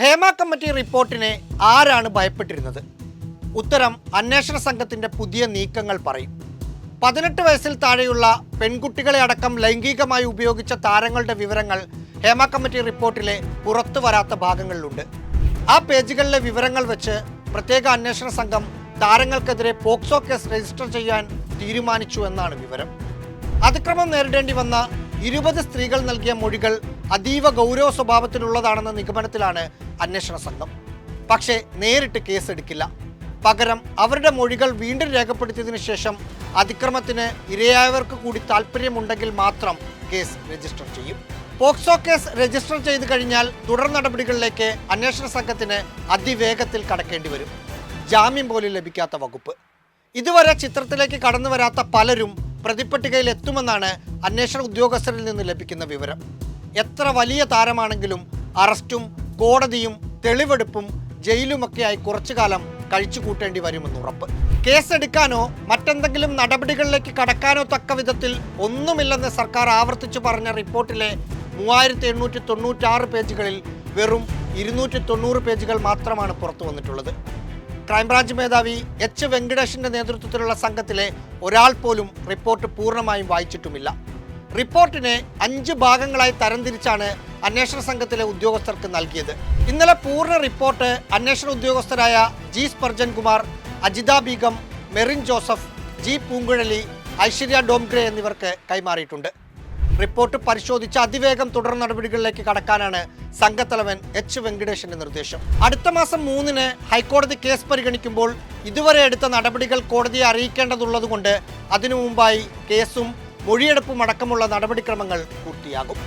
Hema committee റിപ്പോർട്ടിനെ ആരാണ് ഭയപ്പെട്ടിരുന്നത്? ഉത്തരം അന്വേഷണ സംഘത്തിന്റെ പുതിയ നീക്കങ്ങൾ പറയും. പതിനെട്ട് വയസ്സിൽ താഴെയുള്ള പെൺകുട്ടികളെ അടക്കം ലൈംഗികമായി ഉപയോഗിച്ച താരങ്ങളുടെ വിവരങ്ങൾ ഹേമ കമ്മിറ്റി റിപ്പോർട്ടിലെ പുറത്തു വരാത്ത ഭാഗങ്ങളിലുണ്ട്. ആ പേജുകളിലെ വിവരങ്ങൾ വെച്ച് പ്രത്യേക അന്വേഷണ സംഘം താരങ്ങൾക്കെതിരെ പോക്സോ കേസ് രജിസ്റ്റർ ചെയ്യാൻ തീരുമാനിച്ചു എന്നാണ് വിവരം. അതിക്രമം നേരിടേണ്ടി വന്ന ഇരുപത് സ്ത്രീകൾ നൽകിയ മൊഴികൾ അതീവ ഗൗരവ സ്വഭാവത്തിലുള്ളതാണെന്ന നിഗമനത്തിലാണ് അന്വേഷണ സംഘം. പക്ഷേ നേരിട്ട് കേസെടുക്കില്ല. പകരം അവരുടെ മൊഴികൾ വീണ്ടും രേഖപ്പെടുത്തിയതിനു ശേഷം അതിക്രമത്തിന് ഇരയായവർക്ക് കൂടി താല്പര്യമുണ്ടെങ്കിൽ മാത്രം കേസ് രജിസ്റ്റർ ചെയ്യും. പോക്സോ കേസ് രജിസ്റ്റർ ചെയ്തു കഴിഞ്ഞാൽ തുടർ നടപടികളിലേക്ക് അന്വേഷണ സംഘത്തിന് അതിവേഗത്തിൽ കടക്കേണ്ടി വരും. ജാമ്യം പോലും ലഭിക്കാത്ത വകുപ്പ്. ഇതുവരെ ചിത്രത്തിലേക്ക് കടന്നു വരാത്ത പലരും പ്രതിപ്പട്ടികയിൽ എത്തുമെന്നാണ് അന്വേഷണ ഉദ്യോഗസ്ഥരിൽ നിന്ന് ലഭിക്കുന്ന വിവരം. എത്ര വലിയ താരമാണെങ്കിലും അറസ്റ്റും കോടതിയും തെളിവെടുപ്പും ജയിലുമൊക്കെയായി കുറച്ചു കാലം കഴിച്ചു കൂട്ടേണ്ടി വരുമെന്ന് ഉറപ്പ്. കേസെടുക്കാനോ മറ്റെന്തെങ്കിലും നടപടികളിലേക്ക് കടക്കാനോ തക്ക വിധത്തിൽ ഒന്നുമില്ലെന്ന് സർക്കാർ ആവർത്തിച്ചു പറഞ്ഞ റിപ്പോർട്ടിലെ മൂവായിരത്തി എണ്ണൂറ്റി തൊണ്ണൂറ്റാറ് പേജുകളിൽ വെറും ഇരുന്നൂറ്റി തൊണ്ണൂറ് പേജുകൾ മാത്രമാണ് പുറത്തു വന്നിട്ടുള്ളത് ക്രൈംബ്രാഞ്ച് മേധാവി എച്ച് വെങ്കടേഷിന്റെ നേതൃത്വത്തിലുള്ള സംഘത്തിലെ ഒരാൾ പോലും റിപ്പോർട്ട് പൂർണമായും വായിച്ചിട്ടുമില്ല. റിപ്പോർട്ടിനെ അഞ്ച് ഭാഗങ്ങളായി തരംതിരിച്ചാണ് അന്വേഷണ സംഘത്തിലെ ഉദ്യോഗസ്ഥർക്ക് നൽകിയത്. ഇന്നലെ പൂർണ റിപ്പോർട്ട് അന്വേഷണ ഉദ്യോഗസ്ഥരായ G Spurgeon Kumar Ajitha Begum Merin Joseph G Poonguzhali Aishwarya Dongre എന്നിവർക്ക് കൈമാറിയിട്ടുണ്ട്. റിപ്പോർട്ട് പരിശോധിച്ച് അതിവേഗം തുടർ നടപടികളിലേക്ക് കടക്കാനാണ് സംഘത്തലവൻ എച്ച് വെങ്കടേഷിന്റെ നിർദ്ദേശം. അടുത്ത മാസം മൂന്നിന് ഹൈക്കോടതി കേസ് പരിഗണിക്കുമ്പോൾ ഇതുവരെ എടുത്ത നടപടികൾ കോടതിയെ അറിയിക്കേണ്ടതുള്ളതുകൊണ്ട് അതിനു മുമ്പായി കേസും മൊഴിയെടുപ്പും അടക്കമുള്ള നടപടിക്രമങ്ങൾ പൂർത്തിയാകും.